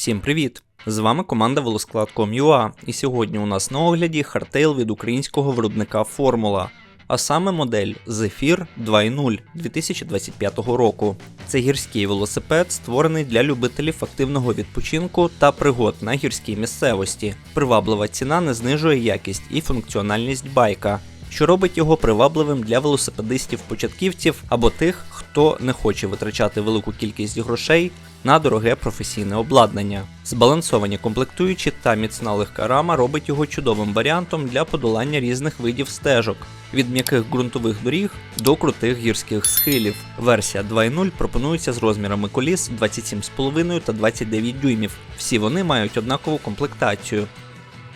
Всім привіт! З вами команда Велосклад.com.ua і сьогодні у нас на огляді хардтейл від українського виробника Формула, а саме модель Zephyr 2.0 2025 року. Це гірський велосипед, створений для любителів активного відпочинку та пригод на гірській місцевості. Приваблива ціна не знижує якість і функціональність байка. Що робить його привабливим для велосипедистів-початківців або тих, хто не хоче витрачати велику кількість грошей на дороге професійне обладнання. Збалансовані комплектуючі та міцна легка рама робить його чудовим варіантом для подолання різних видів стежок. Від м'яких ґрунтових доріг до крутих гірських схилів. Версія 2.0 пропонується з розмірами коліс 27,5 та 29 дюймів. Всі вони мають однакову комплектацію.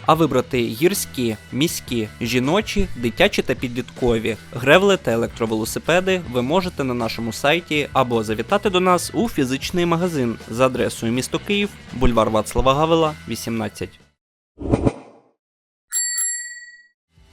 А вибрати гірські, міські, жіночі, дитячі та підліткові, гревли та електровелосипеди ви можете на нашому сайті або завітати до нас у фізичний магазин за адресою місто Київ, бульвар Вацлава Гавела, 18.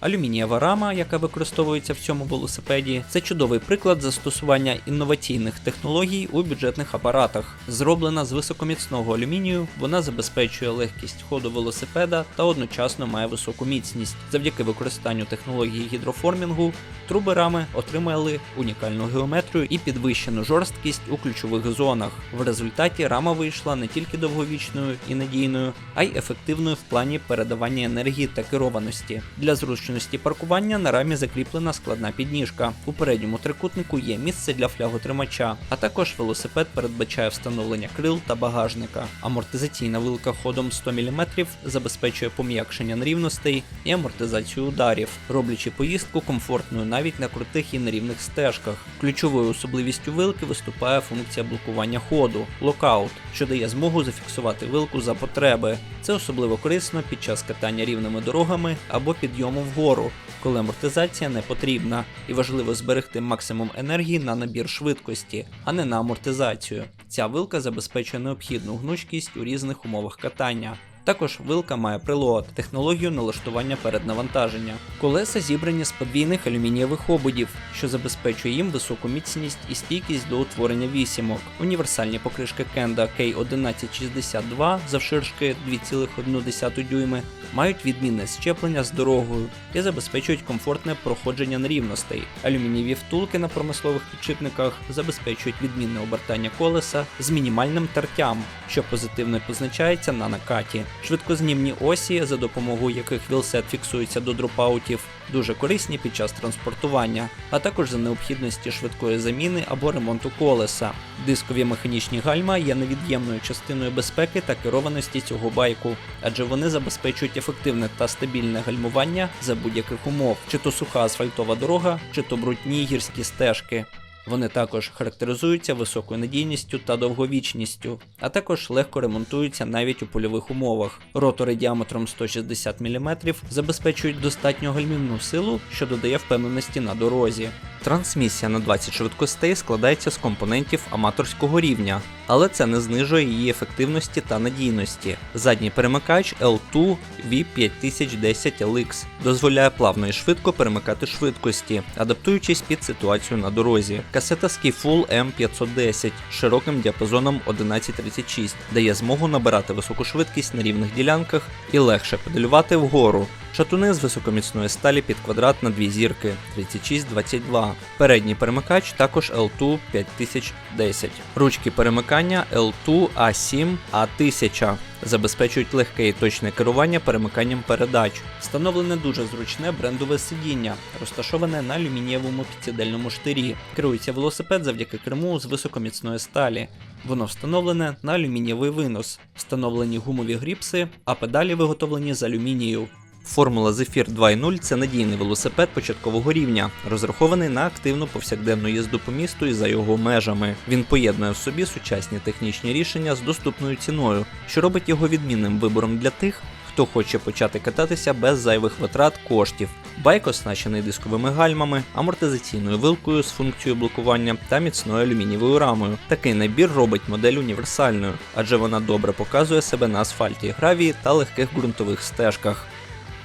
Алюмінієва рама, яка використовується в цьому велосипеді, це чудовий приклад застосування інноваційних технологій у бюджетних апаратах. Зроблена з високоміцного алюмінію, вона забезпечує легкість ходу велосипеда та одночасно має високу міцність. Завдяки використанню технології гідроформінгу труби рами отримали унікальну геометрію і підвищену жорсткість у ключових зонах. В результаті рама вийшла не тільки довговічною і надійною, а й ефективною в плані передавання енергії та керованості. Для зручності паркування на рамі закріплена складна підніжка. У передньому трикутнику є місце для фляготримача, а також велосипед передбачає встановлення крил та багажника. Амортизаційна вилка ходом 100 мм забезпечує пом'якшення нерівностей і амортизацію ударів, роблячи поїздку комфортною навіть на крутих і нерівних стежках. Ключовою особливістю вилки виступає функція блокування ходу локаут, що дає змогу зафіксувати вилку за потреби. Це особливо корисно під час катання рівними дорогами або підйому вгору, коли амортизація не потрібна, і важливо зберегти максимум енергії на набір швидкості, а не на амортизацію. Ця вилка забезпечує необхідну гнучкість у різних умовах катання. Також вилка має прилот, технологію налаштування переднавантаження. Колеса зібрані з подвійних алюмінієвих ободів, що забезпечує їм високу міцність і стійкість до утворення вісімок. Універсальні покришки Kenda K1162 завширшки 2,1 дюйми мають відмінне щеплення з дорогою і забезпечують комфортне проходження нерівностей. Алюмінієві втулки на промислових підшипниках забезпечують відмінне обертання колеса з мінімальним тертям, що позитивно позначається на накаті. Швидкознімні осі, за допомогою яких вілсет фіксується до дропаутів, дуже корисні під час транспортування, а також за необхідності швидкої заміни або ремонту колеса. Дискові механічні гальма є невід'ємною частиною безпеки та керованості цього байку, адже вони забезпечують ефективне та стабільне гальмування за будь-яких умов, чи то суха асфальтова дорога, чи то брудні гірські стежки. Вони також характеризуються високою надійністю та довговічністю, а також легко ремонтуються навіть у польових умовах. Ротори діаметром 160 мм забезпечують достатньо гальмівну силу, що додає впевненості на дорозі. Трансмісія на 20 швидкостей складається з компонентів аматорського рівня, але це не знижує її ефективності та надійності. Задній перемикач L2 V5010LX дозволяє плавно і швидко перемикати швидкості, адаптуючись під ситуацію на дорозі. Касета Skifull M510 з широким діапазоном 1136 дає змогу набирати високу швидкість на рівних ділянках і легше педалювати вгору. Шатуни з високоміцної сталі під квадрат на дві зірки 3622. Передній перемикач також L2 5010. Ручки перемикання L2 A7 A1000 забезпечують легке і точне керування перемиканням передач. Встановлене дуже зручне брендове сидіння, розташоване на алюмінієвому підсідельному штирі. Керується велосипед завдяки керму з високоміцної сталі. Воно встановлене на алюмінієвий винос, встановлені гумові гріпси, а педалі виготовлені з алюмінію. Формула Zephyr 2.0 це надійний велосипед початкового рівня, розрахований на активну повсякденну їзду по місту і за його межами. Він поєднує в собі сучасні технічні рішення з доступною ціною, що робить його відмінним вибором для тих, хто хоче почати кататися без зайвих витрат коштів. Байк оснащений дисковими гальмами, амортизаційною вилкою з функцією блокування та міцною алюмінієвою рамою. Такий набір робить модель універсальною, адже вона добре показує себе на асфальті, гравії та легких ґрунтових стежках.